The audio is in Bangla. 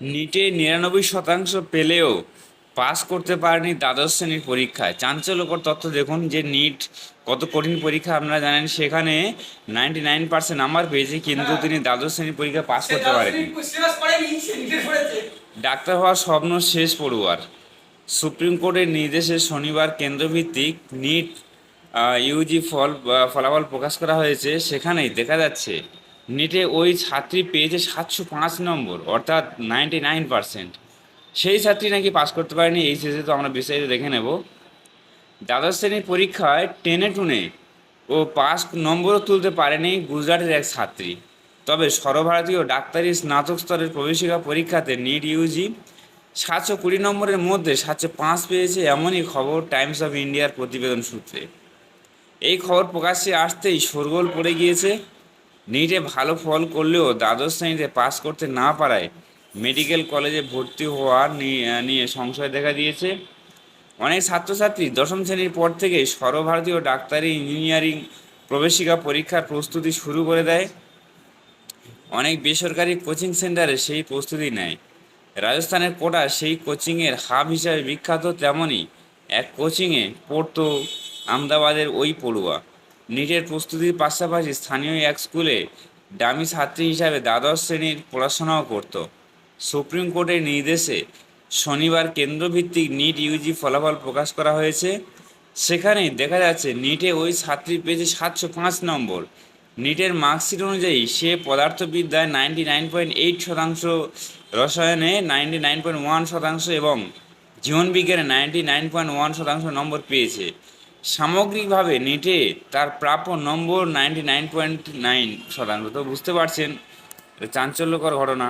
নিটে নিরানব্বই শতাংশ পেলেও পাস করতে পারেনি দ্বাদশ শ্রেণির পরীক্ষায়। চাঞ্চল্যকর তথ্য দেখুন যে নিট কত কঠিন পরীক্ষা আপনারা জানেন সেখানে নাইনটি নাইন পার্সেন্ট নাম্বার পেয়েছে কিন্তু তিনি দ্বাদশ শ্রেণির পরীক্ষা পাস করতে পারেনি ডাক্তার হওয়ার স্বপ্ন শেষ পড়ুয়ার। সুপ্রিম কোর্টের নির্দেশে শনিবার কেন্দ্রভিত্তিক নিট ইউজি ফল ফলাফল প্রকাশ করা হয়েছে সেখানেই দেখা যাচ্ছে নিটে ওই ছাত্রী পেয়েছে সাতশো পাঁচ নম্বর, অর্থাৎ নাইনটি নাইন পার্সেন্ট সেই ছাত্রী নাকি পাস করতে পারেনি, এই শেষে তো আমরা বিস্তারিত দেখে নেব। দ্বাদশ শ্রেণির পরীক্ষায় টেনে টুনে ও পাস নম্বরও তুলতে পারেনি গুজরাটের এক ছাত্রী। তবে সর্বভারতীয় ডাক্তারি স্নাতক স্তরের প্রবেশিকা পরীক্ষাতে নিট ইউজি সাতশো কুড়ি নম্বরের মধ্যে সাতশো পাঁচ পেয়েছে এমনই খবর টাইমস অফ ইন্ডিয়ার প্রতিবেদন সূত্রে। এই খবর প্রকাশ্যে আসতেই শোরগোল পড়ে গিয়েছে। নিটে ভালো ফল করলেও দ্বাদশ শ্রেণীতে পাস করতে না পারায় মেডিকেল কলেজে ভর্তি হওয়া নি- নিয়ে সংশয় দেখা দিয়েছে। অনেক ছাত্রছাত্রী দশম শ্রেণির পর থেকে সর্বভারতীয় ডাক্তারি ইঞ্জিনিয়ারিং প্রবেশিকা পরীক্ষার প্রস্তুতি শুরু করে দেয়। অনেক বেসরকারি কোচিং সেন্টারে সেই প্রস্তুতি নেয়। রাজস্থানের কোটা সেই কোচিংয়ের হাব হিসাবে বিখ্যাত তেমনই এক কোচিংয়ে পড়তো আমদাবাদের ওই পড়ুয়া। নিটের প্রস্তুতির পাশাপাশি স্থানীয় এক স্কুলে ডামি ছাত্রী হিসাবে দ্বাদশ শ্রেণির পড়াশোনাও করত। সুপ্রিম কোর্টের নির্দেশে শনিবার কেন্দ্রভিত্তিক নিট ইউজি ফলাফল প্রকাশ করা হয়েছে। সেখানেই দেখা যাচ্ছে, নিটে ওই ছাত্রী পেয়েছে সাতশো পাঁচ নম্বর। নিটের মার্কশিট অনুযায়ী সে পদার্থবিদ্যায় নাইনটি নাইন পয়েন্ট এইট শতাংশ, রসায়নে নাইনটি নাইন পয়েন্ট ওয়ান শতাংশ এবং জীবনবিজ্ঞানে নাইনটি নাইন পয়েন্ট ওয়ান শতাংশ নম্বর পেয়েছে। সামগ্রিকভাবে নিটে তার প্রাপ্য নম্বর নাইনটি নাইন পয়েন্ট নাইন শতাংশ। তো বুঝতে পারছেন চাঞ্চল্যকর ঘটনা।